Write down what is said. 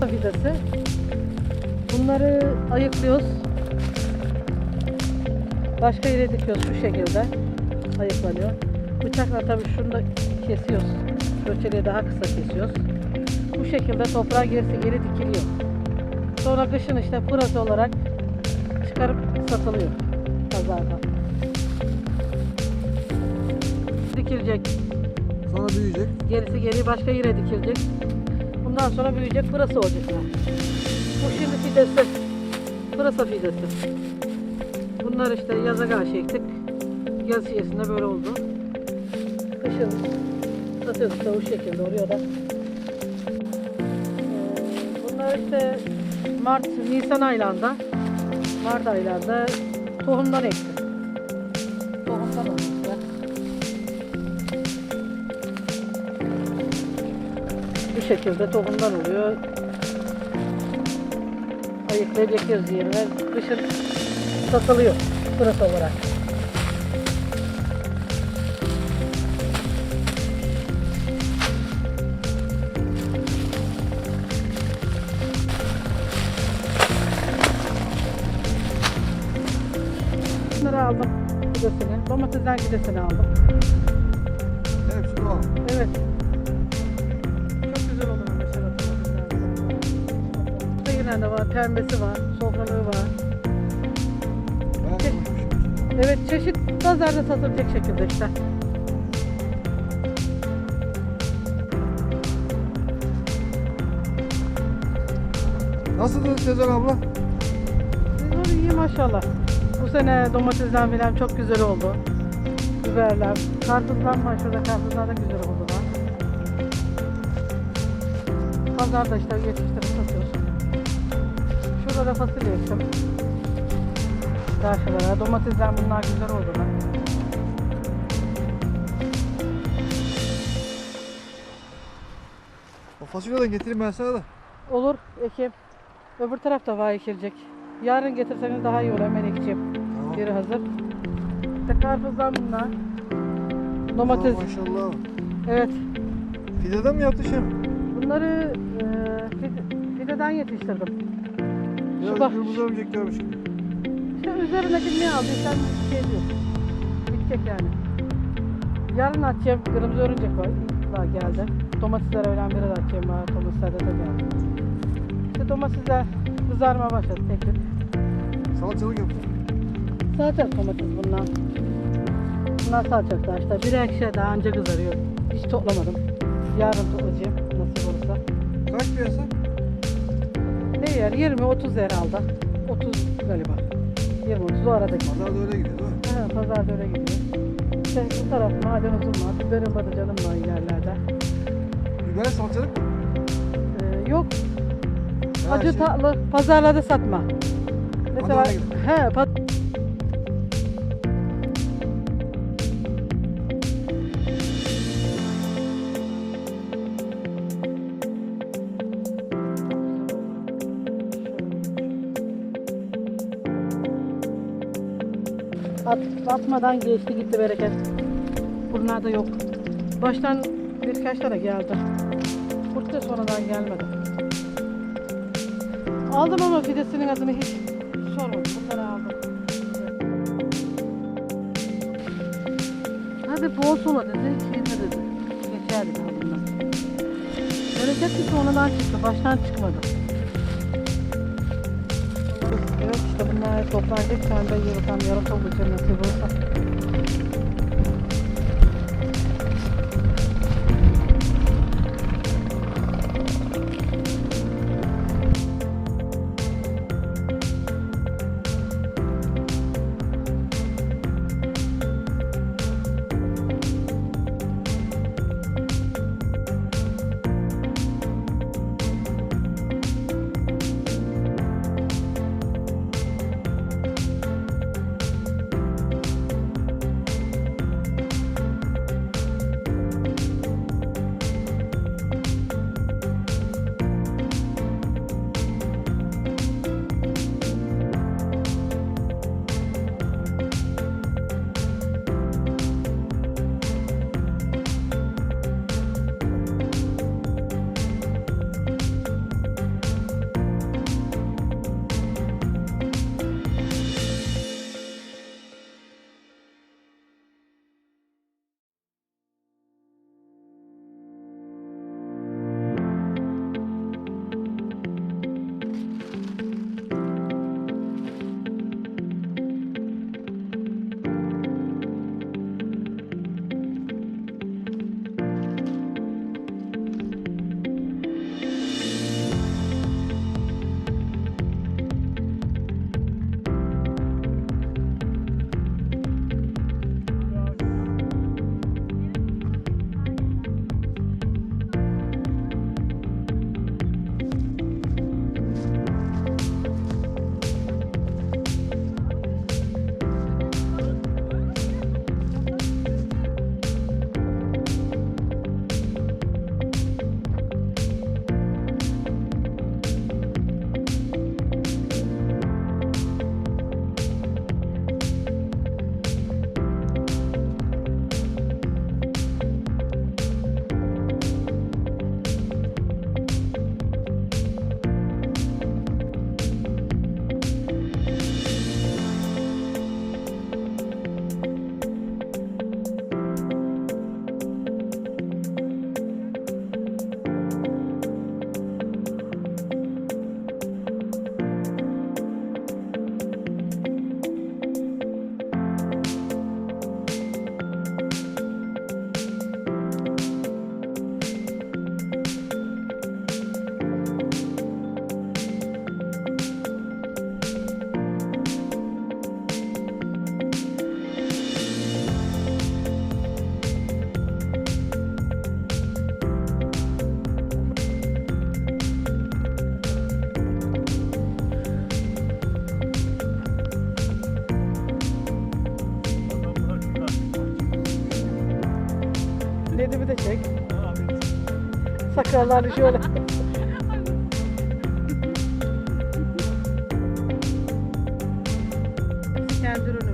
fidesi. Bunları ayıklıyoruz. Başka yere dikiyoruz şu şekilde. Ayıklanıyor. Bıçakla tabii şunu da kesiyoruz. Göçeliği daha kısa kesiyoruz. Bu şekilde toprağa gerisi geri dikiliyor. Sonra kışın işte pırasa olarak çıkarıp satılıyor pazarda. Dikilecek. Sonra büyüyecek. Gerisi geri başka yere dikilecek. Bundan sonra büyüyecek pırasa olacak. Bu şimdi fidesi. Pırasa fidesi. Bunlar işte yaza karşı ektik. Yaz siyesinde böyle oldu. Kışın satıyoruz bu şekilde oluyor da. Ee, Bunlar işte Mart, Nisan aylarında Mart aylarında tohumdan ektim. Tohumdan olmuşlar. Şekilde tohumdan oluyor. Ayıklayıp ekiyoruz yerine. Kışın satılıyor pırasa olarak. Bunları aldım gidesini. Domatesden gidesini aldım. De var, pembesi var, sofralığı var. Şey- Evet çeşit pazarda satılacak şekilde işte. Nasıldı Sezen abla? Bunlar iyi maşallah. Bu sene domatesden filan çok güzel oldu. Biberler. Karpuzlar var. Şurada karpuzlar da güzel oldu. Pazarda işte yetiştirip satıyoruz. Şurada da fasulye ektim. Karşılara. Domatesler bunlar güzel oldular. O fasulyeden getireyim ben sana da. Olur ekim. Öbür tarafta var ekilecek. Yarın getirseniz daha iyi olur. Hemen ekeceğim. Tamam. Geri hazır. İşte karpuzlar bunlar. Domates. Aa, maşallah. Evet. Fideden mi yaptın? Bunları e, fide- fideden yetiştirdim. Biraz bak- yıldız örümcek görmüş. İşte üzerindeki ne aldıysan şey diyor. Bitecek yani. Yarın atacağım. Kırmızı örümcek var. Var geldi. Domatesler öğlen biri de atacağım var. Domatesler de geldi. İşte domatesler kızarma başladı tek tek. Salatalık yaptın. Salçak domates bunlar. Bunlar salçaklar işte. Bir ekşi daha önce kızarıyor. Hiç toplamadım. Yarın toplayacağım nasip olursa. Kaç piyasa? Yer? 20-30 herhalde. 30 galiba. 20-30 o aradaki. Pazarda öyle gidiyor değil mi? Ha, pazarda öyle gidiyor. İşte bu taraf maydanoz var. Biberim var canım var ilerlerde. Biber salatalık mı? Ee, yok. Ha, Acı şey, tatlı. Pazarlarda satma. Mesela gidiyor. he, pa- At, atmadan geçti gitti bereket. Bunlar da yok. Baştan birkaç tane geldi. Kurt da sonradan gelmedi. Aldım ama fidesinin adını hiç sormadım. Bunları aldım. Hadi bol sola dedi, şeyde dedi. Geçer dedi bundan. Bereket bir sonradan çıktı, baştan çıkmadı. Bunlar toplanacak. Sen de iyi bakalım yarın toplayacağım nasip Sakallarını şöyle. Kendi